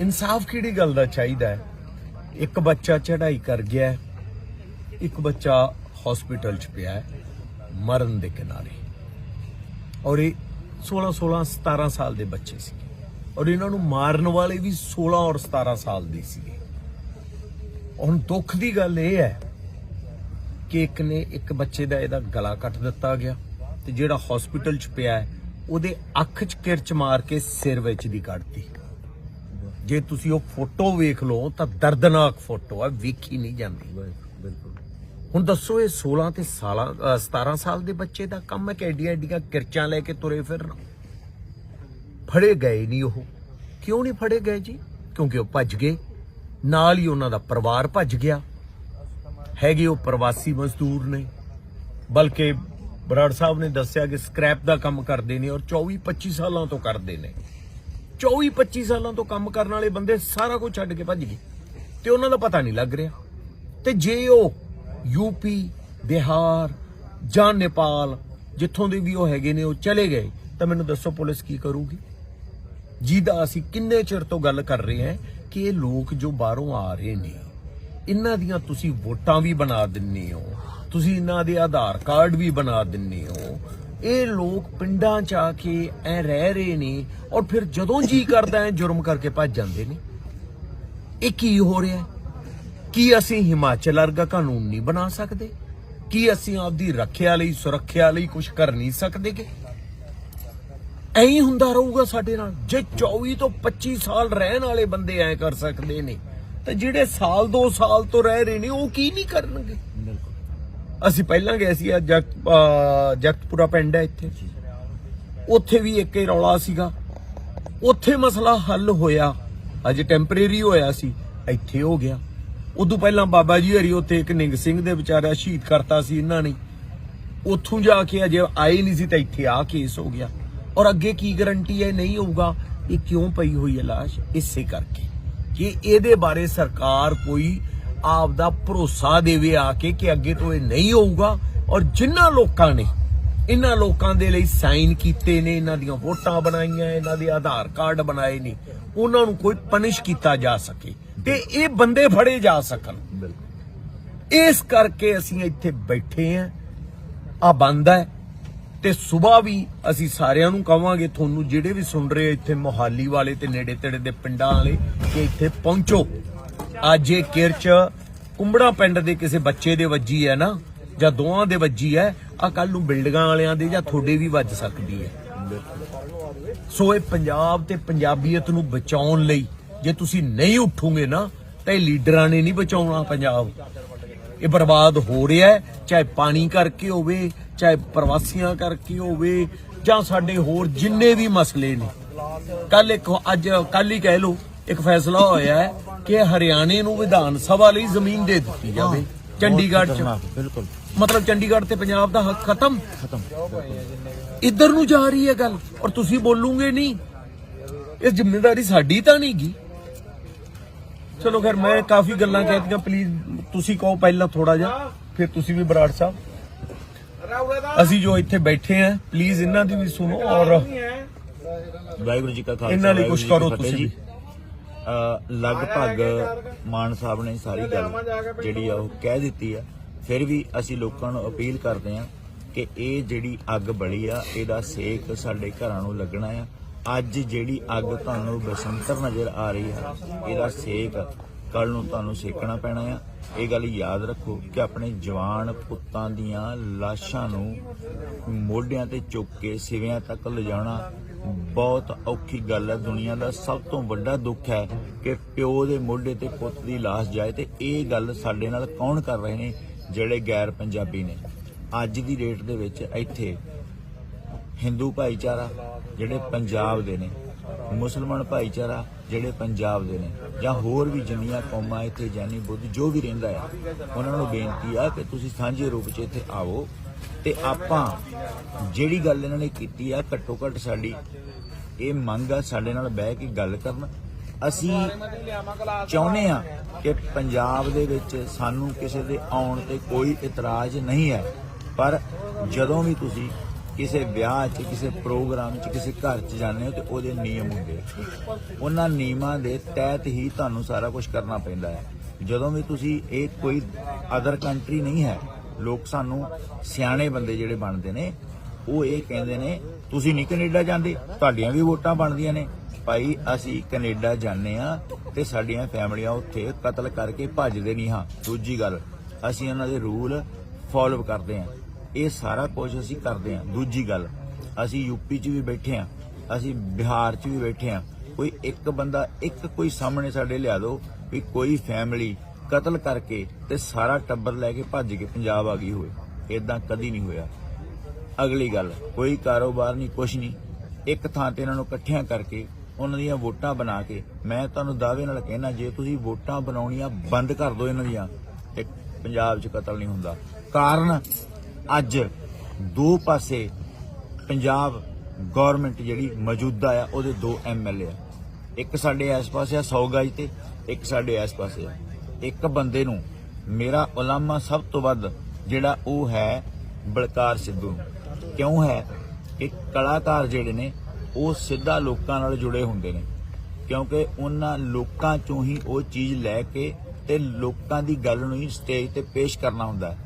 ਇਨਸਾਫ ਕਿਹੜੀ ਗੱਲ ਦਾ ਚਾਹੀਦਾ ਹੈ? ਇੱਕ ਬੱਚਾ ਚੜ੍ਹਾਈ ਕਰ ਗਿਆ ਇੱਕ ਬੱਚਾ ਹਸਪੀਟਲ 'ਚ ਪਿਆ ਹੈ, ਮਰਨ ਦੇ ਕਿਨਾਰੇ। ਔਰ ਇਹ 16 16 17 ਸਾਲ ਦੇ ਬੱਚੇ ਸੀ ਔਰ ਇਹਨਾਂ ਨੂੰ ਮਾਰਨ ਵਾਲੇ ਵੀ 16 ਔਰ 17 ਸਾਲ ਦੇ ਸੀਗੇ। ਹੁਣ ਦੁੱਖ ਦੀ ਗੱਲ ਇਹ ਹੈ ਕਿ ਇੱਕ ਨੇ ਇੱਕ ਬੱਚੇ ਦਾ ਇਹਦਾ ਗਲਾ ਕੱਟ ਦਿੱਤਾ ਗਿਆ ਤੇ ਜਿਹੜਾ ਹਸਪੀਟਲ 'ਚ ਪਿਆ ਹੈ, ਉਹਦੇ ਅੱਖ 'ਚ ਕਿਰਚ ਮਾਰ ਕੇ ਸਿਰ ਵਿੱਚ ਦੀ ਕੱਢਤੀ। ਜੇ ਤੁਸੀਂ ਉਹ ਫੋਟੋ ਵੇਖ ਲਓ ਤਾਂ ਦਰਦਨਾਕ ਫੋਟੋ ਹੈ ਵੇਖੀ ਨਹੀਂ ਜਾਂਦੀ। ਬਿਲਕੁਲ। ਹੁਣ ਦੱਸੋ ਇਹ 16 ਤੇ ਸਾਲਾਂ ਅ, 17 ਸਾਲ ਦੇ ਬੱਚੇ ਦਾ ਕੰਮ ਹੈ ਕਿ ਐਡੀਆਂ ਐਡੀਆਂ ਕਿਰਚਾਂ ਲੈ ਕੇ ਤੁਰੇ ਫਿਰਨ? ਫੜੇ ਗਏ ਨਹੀਂ ਉਹ। ਕਿਉਂ ਨਹੀਂ ਫੜੇ ਗਏ ਜੀ? ਕਿਉਂਕਿ ਉਹ ਭੱਜ ਗਏ। ਨਾਲ ਹੀ ਉਹਨਾਂ ਦਾ ਪਰਿਵਾਰ ਭੱਜ ਗਿਆ। ਹੈਗੇ ਉਹ ਪ੍ਰਵਾਸੀ ਮਜ਼ਦੂਰ ਨੇ। ਬਲਕਿ ਬਰਾੜ ਸਾਹਿਬ ਨੇ ਦੱਸਿਆ ਕਿ ਸਕ੍ਰੈਪ ਦਾ ਕੰਮ ਕਰਦੇ ਨੇ ਔਰ 24 25 ਸਾਲਾਂ ਤੋਂ ਕਰਦੇ ਨੇ। 24 25 ਸਾਲਾਂ ਤੋਂ ਕੰਮ ਕਰਨ ਵਾਲੇ ਬੰਦੇ ਸਾਰਾ ਕੁਝ ਛੱਡ ਕੇ ਭੱਜ ਗਏ। ਤੇ ਉਹਨਾਂ ਦਾ ਪਤਾ ਨਹੀਂ ਲੱਗ ਰਿਹਾ। ਤੇ ਜੇ ਉਹ ਯੂਪੀ ਬਿਹਾਰ ਜਾਂ ਨੇਪਾਲ ਜਿੱਥੋਂ ਦੇ ਵੀ ਉਹ ਹੈਗੇ ਨੇ, ਉਹ ਚਲੇ ਗਏ, ਤਾਂ ਮੈਨੂੰ ਦੱਸੋ ਪੁਲਿਸ ਕੀ ਕਰੂਗੀ? ਜਿਹਦਾ ਅਸੀਂ ਕਿੰਨੇ ਚਿਰ ਤੋਂ ਗੱਲ ਕਰ ਰਹੇ ਹਾਂ ਕਿ ਇਹ ਲੋਕ ਜੋ ਬਾਹਰੋਂ ਆ ਰਹੇ ਨੇ, ਇਹਨਾਂ ਦੀਆਂ ਤੁਸੀਂ ਵੋਟਾਂ ਵੀ ਬਣਾ ਦਿੰਨੇ ਹੋ, ਤੁਸੀਂ ਇਹਨਾਂ ਦੇ ਆਧਾਰ ਕਾਰਡ ਵੀ ਬਣਾ ਦਿੰਨੇ ਹੋ। ਇਹ ਲੋਕ ਪਿੰਡਾਂ ਚ ਆ ਕੇ ਐ ਰਹਿ ਰਹੇ ਨੇ ਔਰ ਫਿਰ ਜਦੋਂ ਜੀ ਕਰਦਾ ਹੈ ਜੁਰਮ ਕਰਕੇ ਭੱਜ ਜਾਂਦੇ ਨੇ। ਇਹ ਕੀ ਹੋ ਰਿਹਾ ਹੈ? ਕੀ ਅਸੀਂ ਹਿਮਾਚਲ ਵਰਗਾ ਕਾਨੂੰਨ ਨਹੀਂ ਬਣਾ ਸਕਦੇ? ਕੀ ਅਸੀਂ ਆਪਦੀ ਰੱਖਿਆ ਲਈ ਸੁਰੱਖਿਆ ਲਈ ਕੁਝ ਕਰ ਨਹੀਂ ਸਕਦੇ ਕਿ ਐਂ ਹੁੰਦਾ ਰਹੂਗਾ ਸਾਡੇ ਨਾਲ। ਜੇ 24 ਤੋਂ 25 ਸਾਲ ਰਹਿਣ ਵਾਲੇ ਬੰਦੇ ਐ ਕਰ ਸਕਦੇ ਨੇ ਤਾਂ ਜਿਹੜੇ ਸਾਲ 2 ਸਾਲ ਤੋਂ ਰਹਿ ਰਹੇ ਨੇ ਉਹ ਕੀ ਨਹੀਂ ਕਰਨਗੇ? ਬਿਲਕੁਲ। ਅਸੀਂ ਪਹਿਲਾਂ ਗਏ ਸੀ ਆ ਜਗਤਪੁਰਾ ਪਿੰਡ ਹੈ ਇੱਥੇ। ਉੱਥੇ ਵੀ ਇੱਕ ਹੀ ਰੌਲਾ ਸੀਗਾ। ਉੱਥੇ ਮਸਲਾ ਹੱਲ ਹੋਇਆ। ਅਜੇ ਟੈਂਪਰੇਰੀ ਹੋਇਆ ਸੀ, ਇੱਥੇ ਹੋ ਗਿਆ। ਉਦੋਂ ਪਹਿਲਾਂ ਬਾਬਾ ਜੀ ਹਰੀ ਉੱਥੇ ਇੱਕ ਨਿੰਗ ਸਿੰਘ ਦੇ ਵਿਚਾਰਾ ਸ਼ਹੀਦ ਕਰਤਾ ਸੀ ਇਹਨਾਂ ਨੇ। ਉੱਥੋਂ ਜਾ ਕੇ ਅਜੇ ਆਏ ਨਹੀਂ ਸੀ ਤਾਂ ਇੱਥੇ ਆ ਕੇਸ ਹੋ ਗਿਆ। ਔਰ ਅੱਗੇ ਕੀ ਗਰੰਟੀ ਹੈ, ਨਹੀਂ ਹੋਊਗਾ, ਇਹ ਕਿਉਂ ਪਈ ਹੋਈ ਹੈ ਲਾਸ਼? ਇਸੇ ਕਰਕੇ ਕਿ ਇਹਦੇ ਬਾਰੇ ਸਰਕਾਰ ਕੋਈ ਆਪ ਦਾ ਭਰੋਸਾ ਦੇਵੇ ਆ ਕੇ ਕਿ ਅੱਗੇ ਤੋਂ ਇਹ ਨਹੀਂ ਹੋਊਗਾ। ਔਰ ਜਿਨ੍ਹਾਂ ਲੋਕਾਂ ਨੇ ਇਹਨਾਂ ਲੋਕਾਂ ਦੇ ਲਈ ਸਾਈਨ ਕੀਤੇ ਨੇ, ਇਹਨਾਂ ਦੀਆਂ ਵੋਟਾਂ ਬਣਾਈਆਂ, ਇਹਨਾਂ ਦੇ ਆਧਾਰ ਕਾਰਡ ਬਣਾਏ ਨੇ। ਉਹਨਾਂ ਨੂੰ ਕੋਈ ਪਨਿਸ਼ ਕੀਤਾ ਜਾ ਸਕੇ ਤੇ ਇਹ ਬੰਦੇ ਫੜੇ ਜਾ ਸਕਣ। ਇਸ ਕਰਕੇ ਅਸੀਂ ਇੱਥੇ ਬੈਠੇ ਆਂ ਆ ਬੰਦ ਹੈ ਤੇ ਸਵੇਰ ਵੀ ਅਸੀਂ ਸਾਰਿਆਂ ਨੂੰ ਕਵਾਂਗੇ, ਤੁਹਾਨੂੰ ਜਿਹੜੇ ਵੀ ਸੁਣ ਰਹੇ ਇੱਥੇ ਮੋਹਾਲੀ ਵਾਲੇ ਤੇ ਨੇੜੇ ਤੇੜੇ ਦੇ ਪਿੰਡਾਂ ਵਾਲੇ, ਕਿ ਇੱਥੇ ਪਹੁੰਚੋ। ਅੱਜ ਇਹ ਕਿਰਚ ਕੁੰਬੜਾ ਪਿੰਡ ਦੇ ਕਿਸੇ ਬੱਚੇ ਦੇ ਵੱਜੀ ਹੈ ਨਾ, ਜਾਂ ਦੋਵਾਂ ਦੇ ਵੱਜੀ ਹੈ ਆ ਕੱਲ ਨੂੰ ਬਿਲਡਿੰਗਾਂ ਵਾਲਿਆਂ ਦੇ ਜਾਂ ਤੁਹਾਡੇ ਵੀ ਵੱਜ ਸਕਦੀ ਹੈ। ਸੋ ਇਹ ਪੰਜਾਬ ਤੇ ਪੰਜਾਬੀਅਤ ਨੂੰ ਬਚਾਉਣ ਲਈ ਜੇ ਤੁਸੀਂ ਨਹੀਂ ਉੱਠੋਗੇ ਨਾ ਤਾਂ ਇਹ ਲੀਡਰਾਂ ਨੇ ਨਹੀਂ ਬਚਾਉਣਾ ਪੰਜਾਬ। ਇਹ ਬਰਬਾਦ ਹੋ ਰਿਹਾ ਹੈ ਚਾਹੇ ਪਾਣੀ ਕਰਕੇ ਹੋਵੇ ਚਾਹੇ ਪ੍ਰਵਾਸੀਆਂ ਕਰਕੇ ਹੋਵੇ ਜਾਂ ਸਾਡੇ ਹੋਰ ਜਿੰਨੇ ਵੀ ਮਸਲੇ ਨੇ। ਕੱਲ ਇੱਕ ਅੱਜ ਕੱਲ ਹੀ ਕਹਿ ਲਓ ਇੱਕ ਫੈਸਲਾ ਹੋਇਆ ਹੈ ਕਿ ਹਰਿਆਣੇ ਨੂੰ ਵਿਧਾਨ ਸਭਾ ਲਈ ਜ਼ਮੀਨ ਦੇ ਦਿੱਤੀ ਜਾਵੇ। ਚੰਡੀਗੜ੍ਹ ਚ। ਬਿਲਕੁਲ। ਮਤਲਬ ਚੰਡੀਗੜ੍ਹ ਤੇ ਪੰਜਾਬ ਦਾ ਹੱਕ ਖਤਮ। ਖਤਮ। ਇੱਧਰ ਨੂੰ ਜਾ ਰਹੀ ਹੈ ਗੱਲ ਔਰ ਤੁਸੀਂ ਬੋਲੂਗੇ ਨਹੀਂ। ਇਹ ਜ਼ਿੰਮੇਵਾਰੀ ਸਾਡੀ ਤਾਂ ਨਹੀਂਗੀ ਚਲੋ ਫਿਰ ਮੈਂ ਕਾਫੀ ਗੱਲਾਂ ਕਹਿ ਦਿੱਤੀਆਂ ਪਲੀਜ਼ ਤੁਸੀਂ ਕਹੋ ਪਹਿਲਾਂ ਥੋੜਾ ਜਿਹਾ ਫਿਰ ਤੁਸੀਂ ਵੀ ਬਰਾੜ ਸਾਹਿਬ। ਅਸੀਂ ਜੋ ਇੱਥੇ ਬੈਠੇ ਆਂ ਪਲੀਜ਼ ਇਹਨਾਂ ਦੀ ਵੀ ਸੁਣੋ ਔਰ ਵਾਹਿਗੁਰੂ ਜੀ ਕਾ ਖਾਲਸਾ ਇਹਨਾਂ ਲਈ ਵਾਹਿਗੁਰੂ ਕੁਛ ਜੀ ਕੀ ਕਰੋ ਤੁਸੀਂ ਲਗਭਗ ਮਾਨ ਸਾਹਿਬ ਨੇ ਸਾਰੀ ਗੱਲ ਜਿਹੜੀ ਆ ਉਹ ਕਹਿ ਦਿੱਤੀ ਆ। ਫਿਰ ਵੀ ਅਸੀਂ ਲੋਕਾਂ ਨੂੰ ਅਪੀਲ ਕਰਦੇ ਹਾਂ ਕਿ ਇਹ ਜਿਹੜੀ ਅੱਗ ਬਲੀ ਆ, ਇਹਦਾ ਸੇਕ ਸਾਡੇ ਘਰਾਂ ਨੂੰ ਲੱਗਣਾ ਆ। ਅੱਜ ਜਿਹੜੀ ਅੱਗ ਤੁਹਾਨੂੰ ਬਸੰਤਰ ਨਜ਼ਰ ਆ ਰਹੀ ਆ, ਇਹਦਾ ਸੇਕ ਕੱਲ ਨੂੰ ਤੁਹਾਨੂੰ ਸੇਕਣਾ ਪੈਣਾ ਆ। ਇਹ ਗੱਲ ਯਾਦ ਰੱਖੋ ਕਿ ਆਪਣੇ ਜਵਾਨ ਪੁੱਤਾਂ ਦੀਆਂ ਲਾਸ਼ਾਂ ਨੂੰ ਮੋਢਿਆਂ ਤੇ ਚੁੱਕ ਕੇ ਸਿਵਿਆਂ ਤੱਕ ਲਿਜਾਣਾ ਬਹੁਤ ਔਖੀ ਗੱਲ ਹੈ ਦੁਨੀਆ ਦਾ ਸਭ ਤੋਂ ਵੱਡਾ ਦੁੱਖ ਹੈ ਕਿ ਪਿਓ ਦੇ ਮੋਢੇ ਤੇ ਪੁੱਤ ਦੀ ਲਾਸ਼ ਜਾਏ ਤੇ ਇਹ ਗੱਲ ਸਾਡੇ ਨਾਲ ਕੌਣ ਕਰ ਰਹੇ ਨੇ? ਜਿਹੜੇ ਗੈਰ ਪੰਜਾਬੀ ਨੇ, ਅੱਜ ਦੀ ਡੇਟ ਦੇ ਵਿੱਚ ਇੱਥੇ ਹਿੰਦੂ ਭਾਈਚਾਰਾ ਜਿਹੜੇ ਪੰਜਾਬ ਦੇ ਨੇ, ਮੁਸਲਮਾਨ ਭਾਈਚਾਰਾ ਜਿਹੜੇ ਪੰਜਾਬ ਦੇ ਨੇ, ਜਾਂ ਹੋਰ ਵੀ ਜਿੰਨੀਆਂ ਕੌਮਾਂ ਇੱਥੇ ਜਾਨੀ ਬੁੱਧ ਜੋ ਵੀ ਰਹਿੰਦਾ ਹੈ ਉਹਨਾਂ ਨੂੰ ਬੇਨਤੀ ਆ ਕਿ ਤੁਸੀਂ ਸਾਂਝੇ ਰੂਪ 'ਚ ਇੱਥੇ ਆਵੋ ਤੇ ਆਪਾਂ ਜਿਹੜੀ ਗੱਲ ਇਹਨਾਂ ਨੇ ਕੀਤੀ ਆ, ਘੱਟੋ ਘੱਟ ਸਾਡੀ ਇਹ ਮੰਗ ਆ ਸਾਡੇ ਨਾਲ ਬਹਿ ਕੇ ਗੱਲ ਕਰਨ ਅਸੀਂ ਚਾਹੁੰਦੇ ਆ ਕਿ ਪੰਜਾਬ ਦੇ ਵਿੱਚ ਸਾਨੂੰ ਕਿਸੇ ਦੇ ਆਉਣ ਤੇ ਕੋਈ ਇਤਰਾਜ਼ ਨਹੀਂ ਹੈ। ਪਰ ਜਦੋਂ ਵੀ ਤੁਸੀਂ ਕਿਸੇ ਵਿਆਹ 'ਚ, ਕਿਸੇ ਪ੍ਰੋਗਰਾਮ 'ਚ, ਕਿਸੇ ਘਰ 'ਚ ਜਾਂਦੇ ਹੋ ਤੇ ਉਹਦੇ ਨਿਯਮ ਹੁੰਦੇ ਉਹਨਾਂ ਨਿਯਮਾਂ ਦੇ ਤਹਿਤ ਹੀ ਤੁਹਾਨੂੰ ਸਾਰਾ ਕੁਝ ਕਰਨਾ ਪੈਂਦਾ ਹੈ। ਜਦੋਂ ਵੀ ਤੁਸੀਂ ਇਹ ਕੋਈ ਅਦਰ ਕੰਟਰੀ ਨਹੀਂ ਹੈ, ਲੋਕ ਸਾਨੂੰ ਸਿਆਣੇ ਬੰਦੇ ਜਿਹੜੇ ਬਣਦੇ ਨੇ, ਉਹ ਇਹ ਕਹਿੰਦੇ ਨੇ, ਤੁਸੀਂ ਨਹੀਂ ਕੈਨੇਡਾ ਜਾਂਦੇ, ਤੁਹਾਡੀਆਂ ਵੀ ਵੋਟਾਂ ਬਣਦੀਆਂ ਨੇ। ਭਾਈ, ਅਸੀਂ ਕੈਨੇਡਾ ਜਾਂਦੇ ਆ ਤੇ ਸਾਡੀਆਂ ਫੈਮਲੀਆਂ ਉੱਥੇ ਕਤਲ ਕਰਕੇ ਭੱਜਦੇ ਨਹੀਂ ਹਾਂ। ਦੂਜੀ ਗੱਲ, ਅਸੀਂ ਉਹਨਾਂ ਦੇ ਰੂਲ ਫੋਲੋ ਕਰਦੇ ਆ ਇਹ ਸਾਰਾ ਕੁਝ ਅਸੀਂ ਕਰਦੇ ਆ ਦੂਜੀ ਗੱਲ, ਅਸੀਂ ਯੂਪੀ 'ਚ ਵੀ ਬੈਠੇ ਆ ਅਸੀਂ ਬਿਹਾਰ 'ਚ ਵੀ ਬੈਠੇ ਆ ਕੋਈ ਇੱਕ ਬੰਦਾ ਇੱਕ ਕੋਈ ਸਾਹਮਣੇ ਸਾਡੇ ਲਿਆ ਦਿਓ ਵੀ ਕੋਈ ਫੈਮਿਲੀ ਕਤਲ ਕਰਕੇ ਤੇ ਸਾਰਾ ਟੱਬਰ ਲੈ ਕੇ ਭੱਜ ਕੇ ਪੰਜਾਬ ਆ ਗਈ ਹੋਵੇ। ਇਦਾਂ ਕਦੀ ਨਹੀਂ ਹੋਇਆ। ਅਗਲੀ ਗੱਲ, ਕੋਈ ਕਾਰੋਬਾਰ ਨਹੀਂ, ਕੁਛ ਨਹੀਂ। ਇੱਕ ਥਾਂ ਤੇ ਇਹਨਾਂ ਨੂੰ ਇਕੱਠਿਆਂ ਕਰਕੇ ਉਹਨਾਂ ਦੀਆਂ ਵੋਟਾਂ ਬਣਾ ਕੇ ਮੈਂ ਤੁਹਾਨੂੰ ਦਾਅਵੇ ਨਾਲ ਕਹਿਣਾ, ਜੇ ਤੁਸੀਂ ਵੋਟਾਂ ਬਣਾਉਣੀਆਂ ਬੰਦ ਕਰ ਦਿਓ ਇਹਨਾਂ ਦੀਆਂ, ਤੇ ਪੰਜਾਬ 'ਚ ਕਤਲ ਨਹੀਂ ਹੁੰਦਾ। ਕਾਰਨ ਅੱਜ ਦੋ ਪਾਸੇ ਪੰਜਾਬ ਗਵਰਨਮੈਂਟ ਜਿਹੜੀ ਮੌਜੂਦਾ ਆ, ਉਹਦੇ ਦੋ ਐਮਐਲਏ ਆ। ਇੱਕ ਸਾਡੇ ਇਸ ਪਾਸੇ ਆ 100 ਗਜ ਤੇ, ਇੱਕ ਸਾਡੇ ਇਸ ਪਾਸੇ ਆ। ਇੱਕ ਬੰਦੇ ਨੂੰ ਮੇਰਾ ਉਲਾਮਾ ਸਭ ਤੋਂ ਵੱਧ ਜਿਹੜਾ ਉਹ ਹੈ ਬਲਕਾਰ ਸਿੱਧੂ। ਨੂੰ। ਕਿਉਂ ਹੈ? ਕਿ ਕਲਾਕਾਰ ਜਿਹੜੇ ਨੇ ਉਹ ਸਿੱਧਾ ਲੋਕਾਂ ਨਾਲ ਜੁੜੇ ਹੁੰਦੇ ਨੇ। ਕਿਉਂਕਿ ਉਹਨਾਂ ਲੋਕਾਂ ਚੋਂ ਹੀ ਉਹ ਚੀਜ਼ ਲੈ ਕੇ ਤੇ ਲੋਕਾਂ ਦੀ ਗੱਲ ਨੂੰ ਹੀ ਸਟੇਜ ਤੇ ਪੇਸ਼ ਕਰਨਾ ਹੁੰਦਾ ਹੈ।